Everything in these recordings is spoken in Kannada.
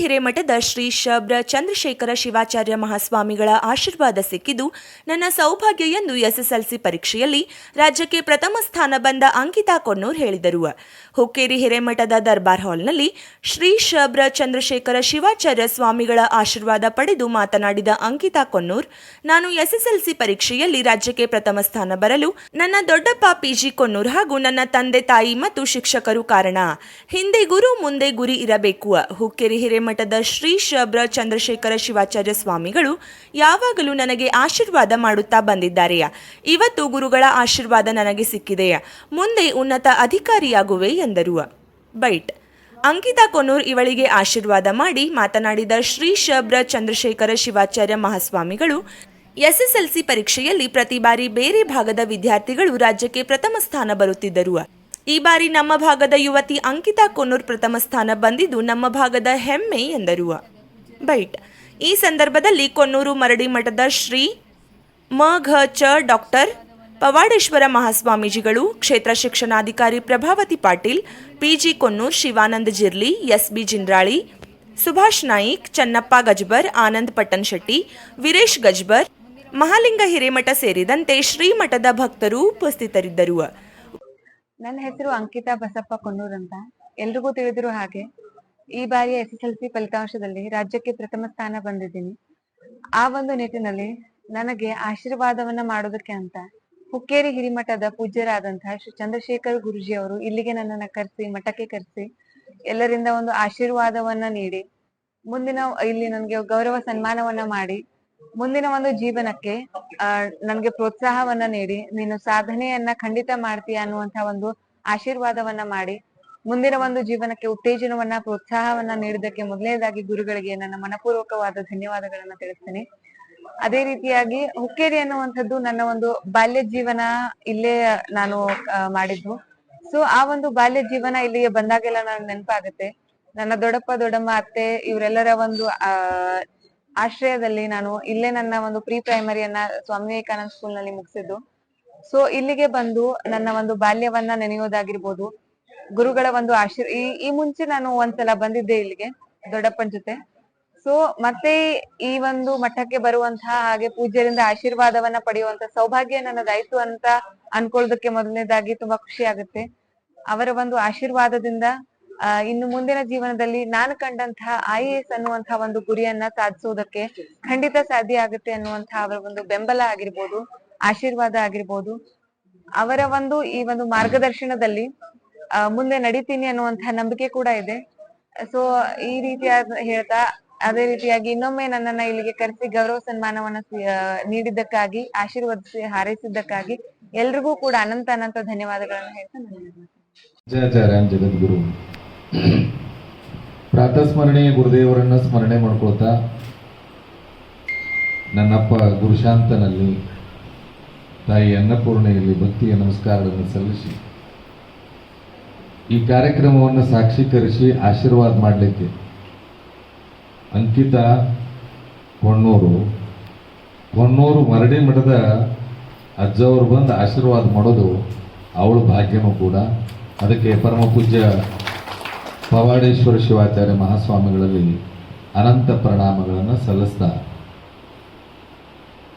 ಹಿರೇಮಠದ ಶ್ರೀ ಶಬ್ರ ಚಂದ್ರಶೇಖರ ಶಿವಾಚಾರ್ಯ ಮಹಾಸ್ವಾಮಿಗಳ ಆಶೀರ್ವಾದ ಸಿಕ್ಕಿದ್ದು, ನನ್ನ ಸೌಭಾಗ್ಯ ಎಂದು ಎಸ್ಎಸ್ಎಲ್ಸಿ ಪರೀಕ್ಷೆಯಲ್ಲಿ ರಾಜ್ಯಕ್ಕೆ ಪ್ರಥಮ ಸ್ಥಾನ ಬಂದ ಅಂಕಿತಾ ಕೊನ್ನೂರ್ ಹೇಳಿದರು. ಹುಕ್ಕೇರಿ ಹಿರೇಮಠದ ದರ್ಬಾರ್ ಹಾಲ್ನಲ್ಲಿ ಶ್ರೀ ಶಬ್ರ ಚಂದ್ರಶೇಖರ ಶಿವಾಚಾರ್ಯ ಸ್ವಾಮಿಗಳ ಆಶೀರ್ವಾದ ಪಡೆದು ಮಾತನಾಡಿದ ಅಂಕಿತಾ ಕೊನ್ನೂರ್ ನಾನು ಎಸ್ಎಸ್ಎಲ್ಸಿ ಪರೀಕ್ಷೆಯಲ್ಲಿ ರಾಜ್ಯಕ್ಕೆ ಪ್ರಥಮ ಸ್ಥಾನ ಬರಲು ನನ್ನ ದೊಡ್ಡಪ್ಪ ಪಿಜಿ ಕೊನ್ನೂರ್ ಹಾಗೂ ನನ್ನ ತಂದೆ ತಾಯಿ ಮತ್ತು ಶಿಕ್ಷಕರು ಕಾರಣ. ಹಿಂದೆ ಗುರು, ಮುಂದೆ ಗುರಿ ಇರಬೇಕು. ಹುಕ್ಕೇರಿ ಹಿರೇಮಠದ ಶ್ರೀ ಶಬ್ರ ಚಂದ್ರಶೇಖರ ಶಿವಾಚಾರ್ಯ ಸ್ವಾಮಿಗಳು ಯಾವಾಗಲೂ ನನಗೆ ಆಶೀರ್ವಾದ ಮಾಡುತ್ತಾ ಬಂದಿದ್ದಾರೆಯಾ? ಇವತ್ತು ಗುರುಗಳ ಆಶೀರ್ವಾದ ನನಗೆ ಸಿಕ್ಕಿದೆಯಾ? ಮುಂದೆ ಉನ್ನತ ಅಧಿಕಾರಿಯಾಗುವೆ ಎಂದರು. ಬೈಟ್. ಅಂಕಿತಾ ಕೊನೂರ್ ಇವಳಿಗೆ ಆಶೀರ್ವಾದ ಮಾಡಿ ಮಾತನಾಡಿದ ಶ್ರೀ ಶಬ್ರ ಚಂದ್ರಶೇಖರ ಶಿವಾಚಾರ್ಯ ಮಹಾಸ್ವಾಮಿಗಳು, ಎಸ್ಎಸ್ಎಲ್ಸಿ ಪರೀಕ್ಷೆಯಲ್ಲಿ ಪ್ರತಿ ಬಾರಿ ಬೇರೆ ಭಾಗದ ವಿದ್ಯಾರ್ಥಿಗಳು ರಾಜ್ಯಕ್ಕೆ ಪ್ರಥಮ ಸ್ಥಾನ ಬರುತ್ತಿದ್ದರು. ಈ ಬಾರಿ ನಮ್ಮ ಭಾಗದ ಯುವತಿ ಅಂಕಿತಾ ಕೊನ್ನೂರ್ ಪ್ರಥಮ ಸ್ಥಾನ ಬಂದಿದ್ದು ನಮ್ಮ ಭಾಗದ ಹೆಮ್ಮೆ ಎಂದರು ಬೈಟ್. ಈ ಸಂದರ್ಭದಲ್ಲಿ ಕೊನ್ನೂರು ಮರಡಿ ಮಠದ ಶ್ರೀ ಮ ಘ ಚ ಡಾಕ್ಟರ್ ಪವಾಡೇಶ್ವರ ಮಹಾಸ್ವಾಮೀಜಿಗಳು, ಕ್ಷೇತ್ರ ಶಿಕ್ಷಣಾಧಿಕಾರಿ ಪ್ರಭಾವತಿ ಪಾಟೀಲ್, ಪಿಜಿ ಕೊನ್ನೂರ್ ಶಿವಾನಂದ ಜಿರ್ಲಿ, ಎಸ್ಬಿ ಜಿಂದ್ರಾಳಿ, ಸುಭಾಷ್ ನಾಯಿಕ್, ಚನ್ನಪ್ಪ ಗಜ್ಬರ್, ಆನಂದ್ ಪಟ್ಟನ್ ಶೆಟ್ಟಿ, ವೀರೇಶ್ ಗಜ್ಬರ್, ಮಹಾಲಿಂಗ ಹಿರೇಮಠ ಸೇರಿದಂತೆ ಶ್ರೀಮಠದ ಭಕ್ತರು ಉಪಸ್ಥಿತರಿದ್ದರು. ನನ್ನ ಹೆಸರು ಅಂಕಿತಾ ಬಸಪ್ಪ ಕೊಣ್ಣೂರ್ ಅಂತ. ಎಲ್ರಿಗೂ ತಿಳಿದಿರೋ ಹಾಗೆ, ಈ ಬಾರಿಯ ಎಸ್ ಎಸ್ ಎಲ್ ಸಿ ಫಲಿತಾಂಶದಲ್ಲಿ ರಾಜ್ಯಕ್ಕೆ ಪ್ರಥಮ ಸ್ಥಾನ ಬಂದಿದ್ದೀನಿ. ಆ ಒಂದು ನಿಟ್ಟಿನಲ್ಲಿ ನನಗೆ ಆಶೀರ್ವಾದವನ್ನ ಮಾಡೋದಕ್ಕೆ ಅಂತ ಹುಕ್ಕೇರಿ ಹಿರಿಮಠದ ಪೂಜ್ಯರಾದಂತಹ ಶ್ರೀ ಚಂದ್ರಶೇಖರ್ ಗುರುಜಿ ಅವರು ಇಲ್ಲಿಗೆ ನನ್ನನ್ನು ಕರೆಸಿ, ಮಠಕ್ಕೆ ಕರೆಸಿ ಎಲ್ಲರಿಂದ ಒಂದು ಆಶೀರ್ವಾದವನ್ನ ನೀಡಿ, ಮುಂದಿನ ಇಲ್ಲಿ ನನಗೆ ಗೌರವ ಸನ್ಮಾನವನ್ನ ಮಾಡಿ ಮುಂದಿನ ಒಂದು ಜೀವನಕ್ಕೆ ನನ್ಗೆ ಪ್ರೋತ್ಸಾಹವನ್ನ ನೀಡಿ, ನೀನು ಸಾಧನೆಯನ್ನ ಖಂಡಿತ ಮಾಡ್ತೀಯ ಅನ್ನುವಂತ ಒಂದು ಆಶೀರ್ವಾದವನ್ನ ಮಾಡಿ, ಮುಂದಿನ ಒಂದು ಜೀವನಕ್ಕೆ ಉತ್ತೇಜನವನ್ನ, ಪ್ರೋತ್ಸಾಹವನ್ನ ನೀಡಿದ್ದಕ್ಕೆ ಮೊದಲನೇದಾಗಿ ಗುರುಗಳಿಗೆ ನನ್ನ ಮನಪೂರ್ವಕವಾದ ಧನ್ಯವಾದಗಳನ್ನ ತಿಳಿಸ್ತೇನೆ. ಅದೇ ರೀತಿಯಾಗಿ ಹುಕ್ಕೇರಿ ಅನ್ನುವಂಥದ್ದು ನನ್ನ ಒಂದು ಬಾಲ್ಯ ಜೀವನ ಇಲ್ಲೇ ನಾನು ಮಾಡಿದ್ದು. ಸೊ, ಆ ಒಂದು ಬಾಲ್ಯ ಜೀವನ ಇಲ್ಲಿಗೆ ಬಂದಾಗೆಲ್ಲ ನನಗೆ ನೆನಪಾಗುತ್ತೆ. ನನ್ನ ದೊಡ್ಡಪ್ಪ, ದೊಡ್ಡಮ್ಮ, ಅತ್ತೆ, ಇವರೆಲ್ಲರ ಒಂದು, ಆ ಆಶ್ರಯದಲ್ಲಿ ನಾನು ಇಲ್ಲೇ ನನ್ನ ಒಂದು ಪ್ರೀ ಪ್ರೈಮರಿಯನ್ನ ಸ್ವಾಮಿ ವಿವೇಕಾನಂದ ಸ್ಕೂಲ್ನಲ್ಲಿ ಮುಗಿಸಿದ್ದು. ಸೊ ಇಲ್ಲಿಗೆ ಬಂದು ನನ್ನ ಒಂದು ಬಾಲ್ಯವನ್ನ ನೆನೆಯೋದಾಗಿರ್ಬೋದು. ಗುರುಗಳ ಒಂದು ಆಶೀರ್, ಈ ಈ ಮುಂಚೆ ನಾನು ಒಂದ್ಸಲ ಬಂದಿದ್ದೆ ಇಲ್ಲಿಗೆ, ದೊಡ್ಡಪ್ಪನ ಜೊತೆ. ಸೊ ಮತ್ತೆ ಈ ಒಂದು ಮಠಕ್ಕೆ ಬರುವಂತಹ ಹಾಗೆ ಪೂಜ್ಯರಿಂದ ಆಶೀರ್ವಾದವನ್ನ ಪಡೆಯುವಂತ ಸೌಭಾಗ್ಯ ನನ್ನದಾಯ್ತು ಅಂತ ಅನ್ಕೊಳ್ಳೋದಕ್ಕೆ ಮೊದಲನೇದಾಗಿ ತುಂಬಾ ಖುಷಿ ಆಗುತ್ತೆ. ಅವರ ಒಂದು ಆಶೀರ್ವಾದದಿಂದ ಇನ್ನು ಮುಂದಿನ ಜೀವನದಲ್ಲಿ ನಾನು ಕಂಡಂತಹ ಐ ಎ ಎಸ್ ಅನ್ನುವಂತಹ ಒಂದು ಗುರಿಯನ್ನ ಸಾಧಿಸುವುದಕ್ಕೆ ಖಂಡಿತ ಸಾಧ್ಯ ಆಗುತ್ತೆ ಅನ್ನುವಂತಹ ಅವರ ಒಂದು ಬೆಂಬಲ ಆಗಿರ್ಬೋದು, ಆಶೀರ್ವಾದ ಆಗಿರ್ಬೋದು. ಅವರ ಒಂದು ಈ ಒಂದು ಮಾರ್ಗದರ್ಶನದಲ್ಲಿ ಮುಂದೆ ನಡೀತೀನಿ ಅನ್ನುವಂತಹ ನಂಬಿಕೆ ಕೂಡ ಇದೆ. ಸೊ ಈ ರೀತಿಯಾದ ಹೇಳ್ತಾ, ಅದೇ ರೀತಿಯಾಗಿ ಇನ್ನೊಮ್ಮೆ ನನ್ನನ್ನ ಇಲ್ಲಿಗೆ ಕರೆಸಿ ಗೌರವ ಸನ್ಮಾನವನ್ನ ನೀಡಿದ್ದಕ್ಕಾಗಿ, ಆಶೀರ್ವದಿಸಿ, ಹಾರೈಸಿದ್ದಕ್ಕಾಗಿ ಎಲ್ರಿಗೂ ಕೂಡ ಅನಂತ ಅನಂತ ಧನ್ಯವಾದಗಳನ್ನು ಹೇಳ್ತಾ ಜಯ ಜಯ ರಾಮ್ ಜಗದ್ಗುರು. ಪ್ರಾತಸ್ಮರಣೆ ಗುರುದೇವರನ್ನ ಸ್ಮರಣೆ ಮಾಡ್ಕೊಳ್ತಾ ನನ್ನಪ್ಪ ಗುರುಶಾಂತನಲ್ಲಿ, ತಾಯಿ ಅನ್ನಪೂರ್ಣೆಯಲ್ಲಿ ಭಕ್ತಿಯ ನಮಸ್ಕಾರಗಳನ್ನು ಸಲ್ಲಿಸಿ ಈ ಕಾರ್ಯಕ್ರಮವನ್ನು ಸಾಕ್ಷೀಕರಿಸಿ ಆಶೀರ್ವಾದ ಮಾಡಲಿಕ್ಕೆ ಅಂಕಿತ ಕೊಣ್ಣೂರು. ಕೊಣ್ಣೂರು ಮರಡಿ ಮಠದ ಅಜ್ಜವರು ಬಂದು ಆಶೀರ್ವಾದ ಮಾಡೋದು ಅವಳ ಭಾಗ್ಯನೂ ಕೂಡ. ಅದಕ್ಕೆ ಪರಮ ಪೂಜ್ಯ ಪವಾಡೇಶ್ವರ ಶಿವಾಚಾರ್ಯ ಮಹಾಸ್ವಾಮಿಗಳಲ್ಲಿ ಅನಂತ ಪ್ರಣಾಮಗಳನ್ನು ಸಲ್ಲಿಸ್ತಾ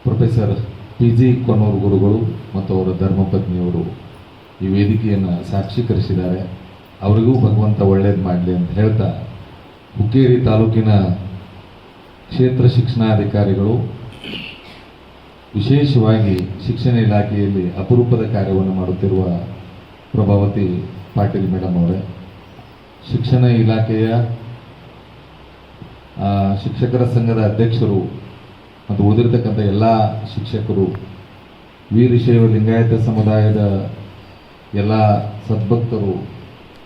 ಪ್ರೊಫೆಸರ್ ಪಿ ಜಿ ಕೊನೂರು ಗುರುಗಳು ಮತ್ತು ಅವರ ಧರ್ಮಪತ್ನಿಯವರು ಈ ವೇದಿಕೆಯನ್ನು ಸಾಕ್ಷೀಕರಿಸಿದ್ದಾರೆ. ಅವರಿಗೂ ಭಗವಂತ ಒಳ್ಳೇದು ಮಾಡಲಿ ಅಂತ ಹೇಳ್ತಾ ಹುಕ್ಕೇರಿ ತಾಲೂಕಿನ ಕ್ಷೇತ್ರ ಶಿಕ್ಷಣಾಧಿಕಾರಿಗಳು ವಿಶೇಷವಾಗಿ ಶಿಕ್ಷಣ ಇಲಾಖೆಯಲ್ಲಿ ಅಪರೂಪದ ಕಾರ್ಯವನ್ನು ಮಾಡುತ್ತಿರುವ ಪ್ರಭಾವತಿ ಪಾಟೀಲ್ ಮೇಡಮ್ ಅವರೇ. ಶಿಕ್ಷಣ ಇಲಾಖೆಯ ಶಿಕ್ಷಕರ ಸಂಘದ ಅಧ್ಯಕ್ಷರು ಮತ್ತು ಉಳಿದಿರ್ತಕ್ಕಂಥ ಎಲ್ಲ ಶಿಕ್ಷಕರು, ವೀರಶೈವ ಲಿಂಗಾಯತ ಸಮುದಾಯದ ಎಲ್ಲ ಸದ್ಭಕ್ತರು,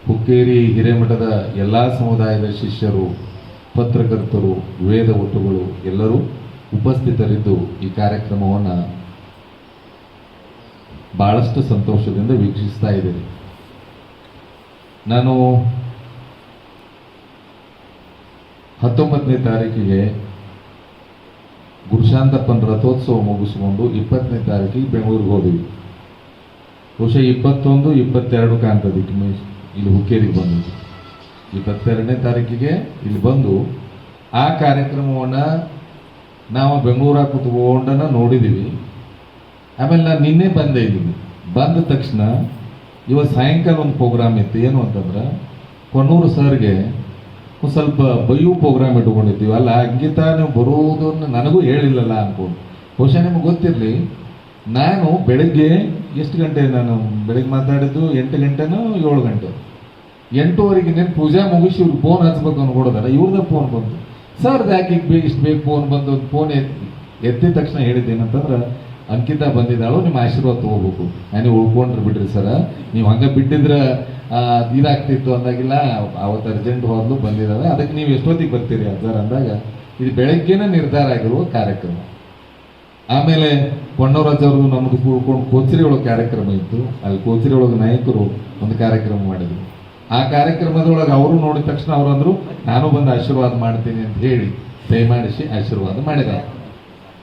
ಹುಕ್ಕೇರಿ ಹಿರೇಮಠದ ಎಲ್ಲ ಸಮುದಾಯದ ಶಿಷ್ಯರು, ಪತ್ರಕರ್ತರು, ವೇದ ಒಟ್ಟುಗಳು ಎಲ್ಲರೂ ಉಪಸ್ಥಿತರಿದ್ದು ಈ ಕಾರ್ಯಕ್ರಮವನ್ನು ಭಾಳಷ್ಟು ಸಂತೋಷದಿಂದ ವೀಕ್ಷಿಸ್ತಾ ಇದ್ದೇನೆ. ನಾನು ಹತ್ತೊಂಬತ್ತನೇ ತಾರೀಕಿಗೆ ಗುರುಶಾಂತಪ್ಪನ ರಥೋತ್ಸವ ಮುಗಿಸ್ಕೊಂಡು ಇಪ್ಪತ್ತನೇ ತಾರೀಕಿಗೆ ಬೆಂಗಳೂರಿಗೆ ಹೋದ್ವಿ. ಬಹುಶಃ ಇಪ್ಪತ್ತೊಂದು, ಇಪ್ಪತ್ತೆರಡು ಕಾಣ್ತದೆ ಇಲ್ಲಿ ಹುಕ್ಕೇರಿಗೆ ಬಂದಿದ್ದು. ಇಪ್ಪತ್ತೆರಡನೇ ತಾರೀಕಿಗೆ ಇಲ್ಲಿ ಬಂದು ಆ ಕಾರ್ಯಕ್ರಮವನ್ನು ನಾವು ಬೆಂಗಳೂರಾಗ ಕುತ್ಕೊಂಡನ ನೋಡಿದ್ದೀವಿ ಆಮೇಲೆ ನಾನು ನಿನ್ನೆ ಬಂದೆ ಇದ್ದೀನಿ. ಬಂದ ತಕ್ಷಣ ಇವತ್ತು ಸಾಯಂಕಾಲ ಒಂದು ಪ್ರೋಗ್ರಾಮ್ ಇತ್ತು. ಏನು ಅಂತಂದ್ರೆ ಕೊನ್ನೂರು ಸರ್ಗೆ ಸ್ವಲ್ಪ ಬಯೋ ಪ್ರೋಗ್ರಾಮ್ ಇಟ್ಕೊಂಡಿದ್ದೀವಿ. ಅಲ್ಲ ಅಂಕಿತ ನೀವು ಬರುವುದನ್ನು ನನಗೂ ಹೇಳಿಲ್ಲಲ್ಲ ಅನ್ಕೊಂಡು ಬಹುಶಃ ನಿಮಗೆ ಗೊತ್ತಿರಲಿ, ನಾನು ಬೆಳಗ್ಗೆ ಎಷ್ಟು ಗಂಟೆ ನಾನು ಬೆಳಗ್ಗೆ ಮಾತಾಡಿದ್ದು? ಎಂಟು ಗಂಟೆನೋ ಏಳು ಗಂಟೆ? ಎಂಟೂವರೆಗೆ ನೀನು ಪೂಜಾ ಮುಗಿಸಿ ಇವ್ರಿಗೆ ಫೋನ್ ಹಚ್ಬೇಕು ಅನ್ಕೊಡೋದಲ್ಲ ಇವ್ರದ್ದು ಫೋನ್ ಬಂತು. ಸರ್ ಯಾಕೆ ಬೇಕು ಇಷ್ಟು ಬೇಕು ಫೋನ್ ಬಂದು ಫೋನ್ ಎತ್ತಿ ಎತ್ತಿದ ತಕ್ಷಣ ಹೇಳಿದ್ದೇನಂತಂದ್ರೆ ಅಂಕಿತ ಬಂದಿದ್ದಾಳು, ನಿಮ್ಮ ಆಶೀರ್ವಾದ ತಗೋಬೇಕು. ನಾನು ಉಳ್ಕೊಂಡ್ರೆ ಬಿಡ್ರಿ ಸರ. ನೀವು ಹಂಗೆ ಬಿಟ್ಟಿದ್ರೆ ಇದಾಗ್ತಿತ್ತು ಅಂದಾಗಿಲ್ಲ ಅವತ್ತು ಅರ್ಜೆಂಟ್ ಹೋದ್ಲು ಬಂದಿದ್ದಾವೆ ಅದಕ್ಕೆ ನೀವು ಎಷ್ಟೊತ್ತಿಗೆ ಬರ್ತೀರಿ ಸರ್ ಅಂದಾಗ? ಇದು ಬೆಳಗ್ಗೆನೇ ನಿರ್ಧಾರ ಆಗಿರುವ ಕಾರ್ಯಕ್ರಮ. ಆಮೇಲೆ ಪೊನ್ನವರಾಜ್ ಅವರು ನಮ್ಮದು ಕೂಡ್ಕೊಂಡು ಕೋಚರಿ ಒಳಗೆ ಕಾರ್ಯಕ್ರಮ ಇತ್ತು. ಅಲ್ಲಿ ಕೋಚರಿ ಒಳಗೆ ನಾಯಕರು ಒಂದು ಕಾರ್ಯಕ್ರಮ ಮಾಡಿದ್ರು. ಆ ಕಾರ್ಯಕ್ರಮದೊಳಗೆ ಅವರು ನೋಡಿದ ತಕ್ಷಣ ಅವರು ಅಂದ್ರು, ನಾನು ಬಂದು ಆಶೀರ್ವಾದ ಮಾಡ್ತೀನಿ ಅಂತ ಹೇಳಿ ದಯಮಾಡಿಸಿ ಆಶೀರ್ವಾದ ಮಾಡಿದ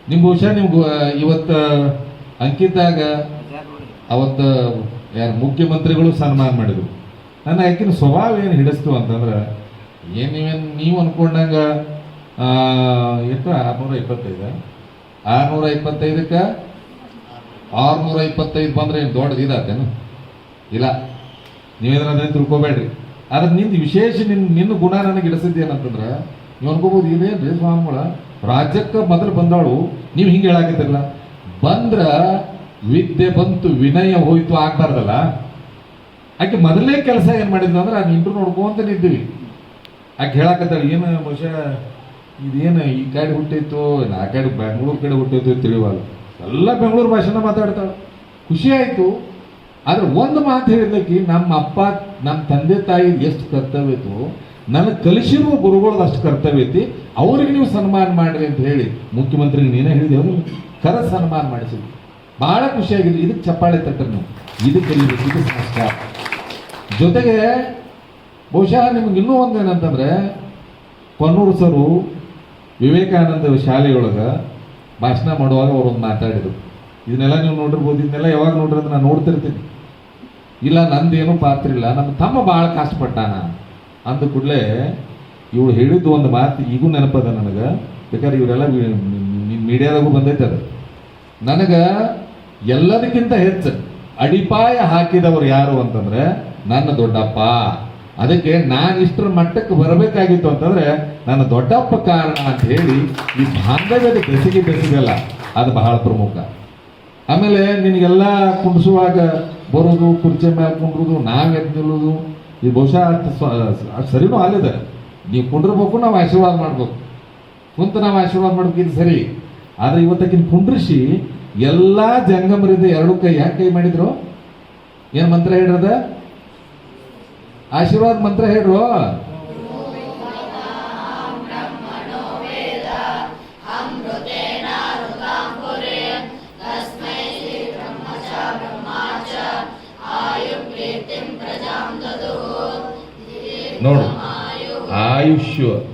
ನಿಮ್ ಬಹುಶಃ ನಿಮ್ಗೆ ಇವತ್ತು, ಅಂಕಿತಾಗ ಅವತ್ತ ಯಾರು ಮುಖ್ಯಮಂತ್ರಿಗಳು ಸನ್ಮಾನ ಮಾಡಿದ್ರು. ನನ್ನ ಆಕಿನ ಸ್ವಭಾವ ಏನು ಹಿಡಿಸ್ತು ಅಂತಂದ್ರೆ, ಏನು ನೀವೇನು, ನೀವು ಅನ್ಕೊಂಡಂಗ ಎಷ್ಟು, ಆರ್ನೂರ ಇಪ್ಪತ್ತೈದು? ಆರ್ನೂರ ಇಪ್ಪತ್ತೈದಕ್ಕೆ ಆರ್ನೂರ ಇಪ್ಪತ್ತೈದು ಬಂದ್ರೆ ಏನು ದೊಡ್ಡದು ಇದಾತೇನು? ಇಲ್ಲ. ನೀವೇನಾದ್ರೆ ತಿಳ್ಕೊಬೇಡ್ರಿ. ಆದ್ರೆ ನಿಂದು ವಿಶೇಷ ನಿನ್ನ ನಿನ್ನ ಗುಣ ನನಗೆ ಇಡಿಸಿದ್ದೇನಂತಂದ್ರೆ ನೀವು ಅನ್ಕೋಬೋದು ಇದೇನ್ರಿ ಸ್ವಾಮಿಗಳ? ರಾಜ್ಯಕ್ಕೆ ಮೊದಲು ಬಂದವಳು, ನೀವು ಹಿಂಗೆ ಹೇಳಾಕಿದ್ರಲ್ಲ ಬಂದ್ರ ವಿದ್ಯೆ ಬಂತು, ವಿನಯ ಹೋಯ್ತು ಆಗ್ಬಾರ್ದಲ್ಲ? ಆಕೆ ಮೊದಲನೇ ಕೆಲಸ ಏನು ಮಾಡಿದ್ಲು ಅಂದ್ರೆ ಅದು ಇಂಟ್ರು ನೋಡ್ಕೊಂತ ಇದ್ದೀವಿ ಆಕೆ ಹೇಳಾಕತ್ತಾಳೆ, ಏನು ಬಹುಶಃ ಇದೇನು ಈ ಕಡೆ ಹುಟ್ಟಿತ್ತು ಆ ಕಡೆ ಬೆಂಗಳೂರು ಕಡೆ ಹುಟ್ಟಿತ್ತು ತಿಳಿವಲ್ಲ ಎಲ್ಲ ಬೆಂಗಳೂರು ಭಾಷೆನ ಮಾತಾಡ್ತಾಳೆ. ಖುಷಿ ಆಯಿತು. ಆದ್ರೆ ಒಂದು ಮಾತು ಹೇಳಿದ್ದಕ್ಕೆ ನಮ್ಮ ಅಪ್ಪ, ನಮ್ಮ ತಂದೆ ತಾಯಿ ಎಷ್ಟು ಕರ್ತವ್ಯ ಇತ್ತು ನನಗೆ ಕಲಿಸಿರುವ ಗುರುಗಳದ್ದು ಅಷ್ಟು ಕರ್ತವ್ಯ ಐತಿ. ಅವ್ರಿಗೆ ನೀವು ಸನ್ಮಾನ ಮಾಡಿರಿ ಅಂತ ಹೇಳಿ ಮುಖ್ಯಮಂತ್ರಿಗೆ ನೀನೇ ಹೇಳಿದೆವು ಕರ ಸನ್ಮಾನ ಮಾಡಿಸಿದ್ವಿ ಬಹಳ ಖುಷಿಯಾಗಿದೆ ಇದಕ್ಕೆ ಚಪ್ಪಾಳೆ ತಟ್ಟರು ನೀವು. ಇದು ಕಲಿಬೇಕು ಇದು ಸಂಸ್ಕಾರ ಜೊತೆಗೆ ಬಹುಶಃ ನಿಮ್ಗೆ ಇನ್ನೂ ಒಂದು ಏನಂತಂದ್ರೆ, ಕೊನ್ನೂರು ಸರು ವಿವೇಕಾನಂದ ಶಾಲೆಯೊಳಗೆ ಭಾಷಣ ಮಾಡುವಾಗ ಅವರು ಒಂದು ಮಾತಾಡಿದರು. ಇದನ್ನೆಲ್ಲ ನೀವು ನೋಡಿರ್ಬೋದು. ಇದನ್ನೆಲ್ಲ ಯಾವಾಗ ನೋಡಿರೋದು ನಾನು ನೋಡ್ತಿರ್ತೀನಿ. ಇಲ್ಲ, ನಂದೇನು ಪಾತ್ರ ಇಲ್ಲ. ನಮ್ಮ ತಮ್ಮ ಭಾಳ ಕಷ್ಟಪಟ್ಟಾನ. ಅಂದ ಕೂಡಲೇ ಇವಳು ಹೇಳಿದ್ದು ಒಂದು ಮಾತು ಈಗೂ ನೆನಪದ ನನಗೆ. ಬೇಕಾದ್ರೆ ಇವರೆಲ್ಲ ಮೀಡಿಯಾದಾಗೂ ಬಂದೈತೆ ಅದು ನನಗೆ ಎಲ್ಲದಕ್ಕಿಂತ ಹೆಚ್ಚು ಅಡಿಪಾಯ ಹಾಕಿದವರು ಯಾರು ಅಂತಂದ್ರೆ ನನ್ನ ದೊಡ್ಡಪ್ಪ. ಅದಕ್ಕೆ ನಾನು ಇಷ್ಟರ ಮಟ್ಟಕ್ಕೆ ಬರಬೇಕಾಗಿತ್ತು ಅಂತಂದ್ರೆ ನನ್ನ ದೊಡ್ಡಪ್ಪ ಕಾರಣ ಅಂತ ಹೇಳಿ ಈ ಬಾಂಧವ್ಯದ ಬೆಸಿಗೆ ಬೆಸಿಗಲ್ಲ. ಅದು ಬಹಳ ಪ್ರಮುಖ. ಆಮೇಲೆ ನಿನಗೆಲ್ಲ ಕುಂಡಿಸುವಾಗ ಬರೋದು, ಕುರ್ಚಿ ಮೇಲೆ ಕುಂಡ್ರುದು, ನಾವು ಎದ್ದು ನಿಲ್ಲೋದು ಇದು ಬಹುಶಃ ಅಷ್ಟ್ ಸರಿನೂ ಅಲ್ಲಿದೆ, ನೀವು ಕುಂಡ್ರಬೇಕು ನಾವು ಆಶೀರ್ವಾದ ಮಾಡ್ಬೇಕು. ಕುಂತ ನಾವು ಆಶೀರ್ವಾದ ಮಾಡ್ಬೇಕು, ಇದು ಸರಿ. ಆದ್ರೆ ಇವತ್ತಕ್ಕಿನ ಕುಂಡ್ರಿಸಿ ಎಲ್ಲಾ ಜಂಗಮರಿಂದ ಎರಡು ಕೈ ಯಾಕೆ ಕೈ ಮಾಡಿದ್ರು? ಏನ್ ಮಂತ್ರ ಹೇಳ್ರದ? ಆಶೀರ್ವಾದ ಮಂತ್ರ ಹೇಳ್ರು? ನೋಡು ಆಯುಷ್ಯ